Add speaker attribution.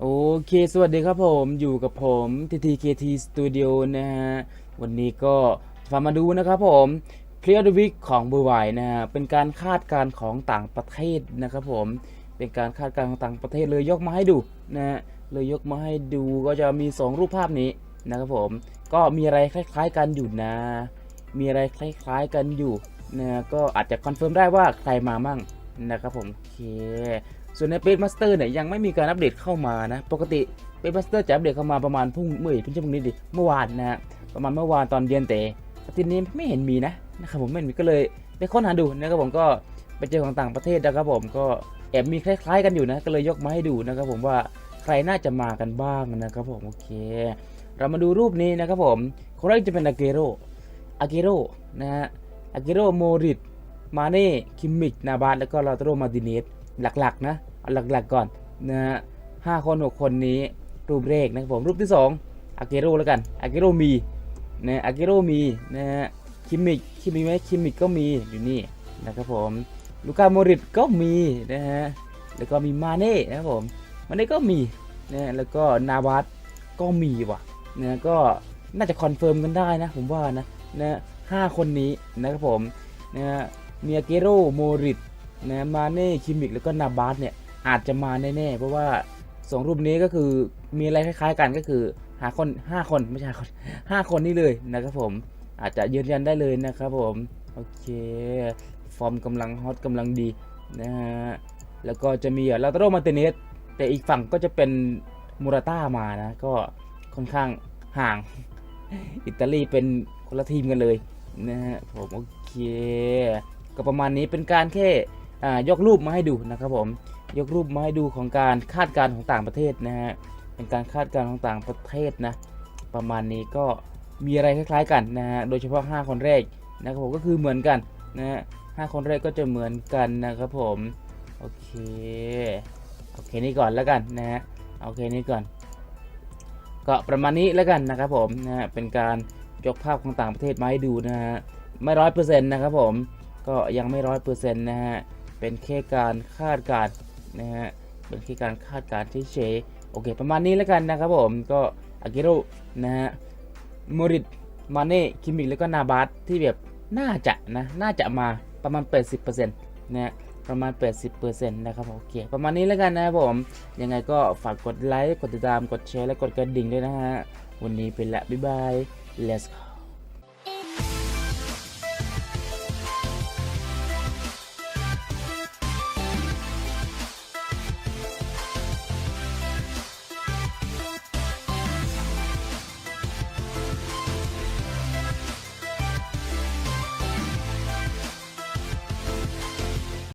Speaker 1: โอเค สวัสดีครับผมอยู่กับผม TTKT Studio นะฮะ วันนี้ก็พามาดูนะครับผม Player of the Week ของเบอร์ไวนะฮะ เป็นการคาดการณ์ของต่างประเทศนะครับผม เป็นการคาดการณ์ของต่างประเทศเลยยกมาให้ดูนะฮะ เลยยกมาให้ดูก็จะมี 2 รูปภาพนี้นะครับผม ก็มีอะไรคล้าย ๆ กันอยู่นะ มีอะไรคล้ายๆกันอยู่นะก็อาจจะคอนเฟิร์มได้ว่าใครมามั่งนะครับผมโอเค ส่วนในเ a มาสเตอร์เนี่ยยังไม่มีการอัปเดตเข้ามานะ ปกติเ a มาสเตอร์จะอัปเดตเข้ามาประมาณพรุ่งเมื่อพรุ่งพรุ่งนี้ดิเมื่อวานนะฮะประมาณเมื่อวานตอนเย็นแต่ทิตย์นี้ไม่เห็นมีนะนะครับผมไม่เห็นมีก็เลยไปค้นหาดูนะครับผมก็ไปเจอของต่างประเทศนะครับผมก็แอบมีคล้าย ๆ กันอยู่นะก็เลยยกมาให้ดูนะครับผมว่าใครน่าจะมากันบ้างนะครับผมโอเค เรามาดูรูปนี้นะครับผมคนแรกจะเป็นอาเกโรอาเกโรนะฮะอาเกโรโมริตมาเน่คิมมิกนาบาสแล้วก็ลาโตโรมาติเนส หลักๆนะเอาหลักๆก่อนนะฮะห้าคนหกคนนี้รูปแรกนะครับผมรูปที่สองอาเกโรแล้วกันอาเกโรมีนะอาเกโรมีนะฮะคิมมิกคิมมิกไหมคิมมิกก็มีอยู่นี่นะครับผมลูกาโมริตก็มีนะฮะแล้วก็มีมาเน่นะครับผมมาเน่ก็มีนะแล้วก็นาบาสก็มีว่ะนะก็น่าจะคอนเฟิร์มกันได้นะผมว่านะนะห้าคนนี้นะครับผมนะมียเกโรโมริต นะมาเน่คิมิกแล้วก็นาบาสเนี่ยอาจจะมาแน่ๆเพราะว่าสองรูปนี้ก็คือมีอะไรคล้ายๆกันก็คือหาคนห้าคนไม่ใช่คนห้าคนนี้เลยนะครับผมอาจจะยืนยันได้เลยนะครับผมโอเค ฟอร์มกำลังฮอตกำลังดีนะฮะแล้วก็จะมีลาตโรมาเตเนสแต่อีกฝั่งก็จะเป็นมูราต้ามานะ ก็ค่อนข้างห่าง อิตาลีเป็นคนละทีมกันเลยนะฮะผมโอเค ก็ประมาณนี้เป็นการแค่ ยกรูปมาให้ดูนะครับผมยกรูปมาให้ดูของการคาดการณ์ของต่างประเทศนะฮะเป็นการคาดการณ์ของต่างประเทศนะประมาณนี้ก็มีอะไรคล้ายๆกันนะฮะโดยเฉพาะ 5 คนแรกนะครับผมก็คือเหมือนกันนะฮะห้าคนแรกก็จะเหมือนกันนะครับผมโอเคโอเคนี่ก่อนแล้วกันนะฮะโอเคนี่ก่อน ก็ประมาณนี้แล้วกันนะครับผมนะฮะเป็นการยกภาพของต่างประเทศมาให้ดูนะฮะไม่ร้อยเปอร์เซ็นต์นะครับผมก็ยังไม่ร้อยเปอร์เซ็นต์นะฮะ เป็นแค่การคาดการณ์นะฮะเป็นแค่การคาดการณ์เฉยๆโอเค ประมาณนี้แล้วกันนะครับผมก็อากิโร่นะฮะมริตมาเน่คิมิกแล้วก็นาบาสที่แบบน่าจะนะน่าจะมาประมาณ 80%นะฮะประมาณ 80%นะครับโอเค ประมาณนี้แล้วกันนะครับผม ยังไงก็ฝากกดไลค์ กดติดตาม กดแชร์ และกดกระดิ่งด้วยนะฮะ วันนี้เป็นละ บ๊ายบาย let's go